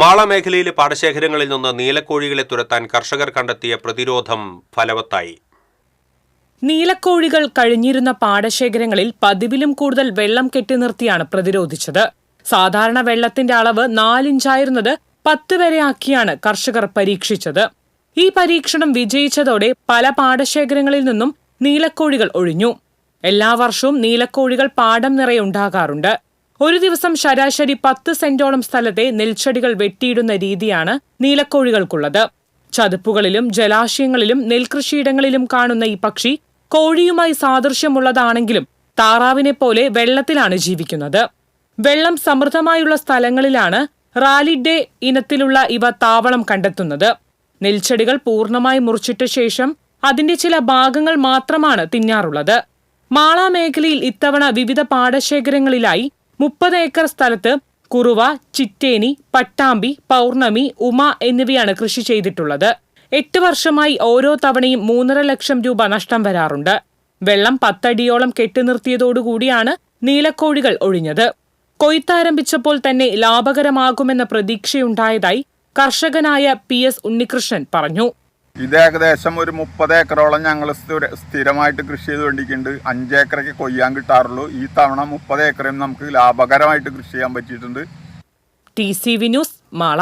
മാള മേഖലയിലെ പാടശേഖരങ്ങളിൽ നിന്ന് നീലക്കോഴികളെ തുരത്താൻ കർഷകർ കണ്ടെത്തിയ പ്രതിരോധം ഫലവത്തായി. നീലക്കോഴികൾ കഴിഞ്ഞിരുന്ന പാടശേഖരങ്ങളിൽ പതിവിലും കൂടുതൽ വെള്ളം കെട്ടിനിർത്തിയാണ് പ്രതിരോധിച്ചത്. സാധാരണ വെള്ളത്തിന്റെ അളവ് നാലിഞ്ചായിരുന്നത് പത്ത് വരെ ആക്കിയാണ് കർഷകർ പരീക്ഷിച്ചത്. ഈ പരീക്ഷണം വിജയിച്ചതോടെ പല പാടശേഖരങ്ങളിൽ നിന്നും നീലക്കോഴികൾ ഒഴിഞ്ഞു. എല്ലാ വർഷവും നീലക്കോഴികൾ പാടം നിറയെ ഉണ്ടാകാറുണ്ട്. ഒരു ദിവസം ശരാശരി പത്ത് സെന്റോളം സ്ഥലത്തെ നെൽച്ചെടികൾ വെട്ടിയിടുന്ന രീതിയാണ് നീലക്കോഴികൾക്കുള്ളത്. ചതുപ്പുകളിലും ജലാശയങ്ങളിലും നെൽകൃഷിയിടങ്ങളിലും കാണുന്ന ഈ പക്ഷി കോഴിയുമായി സാദൃശ്യമുള്ളതാണെങ്കിലും താറാവിനെ പോലെ വെള്ളത്തിലാണ് ജീവിക്കുന്നത്. വെള്ളം സമൃദ്ധമായുള്ള സ്ഥലങ്ങളിലാണ് റാലിഡേ ഇനത്തിലുള്ള ഇവ താവളം കണ്ടെത്തുന്നത്. നെൽച്ചെടികൾ പൂർണമായി മുറിച്ചിട്ട ശേഷം അതിന്റെ ചില ഭാഗങ്ങൾ മാത്രമാണ് തിന്നാറുള്ളത്. മാള മേഖലയിൽ ഇത്തവണ വിവിധ പാടശേഖരങ്ങളിലായി മുപ്പത് ഏക്കർ സ്ഥലത്ത് കുറുവ ചിറ്റേനി പട്ടാമ്പി പൗർണമി ഉമ എന്നിവയാണ് കൃഷി ചെയ്തിട്ടുള്ളത്. എട്ട് വർഷമായി ഓരോ തവണയും മൂന്നര ലക്ഷം രൂപ നഷ്ടം വരാറുണ്ട്. വെള്ളം പത്തടിയോളം കെട്ടിനിർത്തിയതോടുകൂടിയാണ് നീലക്കോഴികൾ ഒഴിഞ്ഞത്. കൊയ്ത്താരംഭിച്ചപ്പോൾ തന്നെ ലാഭകരമാകുമെന്ന പ്രതീക്ഷയുണ്ടായതായി കർഷകനായ പി എസ് ഉണ്ണികൃഷ്ണൻ പറഞ്ഞു. ഇത് ഏകദേശം ഒരു മുപ്പത് ഏക്കറോളം ഞങ്ങൾ സ്ഥിരമായിട്ട് കൃഷി ചെയ്തുകൊണ്ടിരിക്കുന്നുണ്ട്. അഞ്ച് ഏക്കറൊക്കെ കൊയ്യാൻ കിട്ടാറുള്ളൂ. ഈ തവണ മുപ്പത് ഏക്കറും നമുക്ക് ലാഭകരമായിട്ട് കൃഷി ചെയ്യാൻ പറ്റിയിട്ടുണ്ട്. T C V news Mala.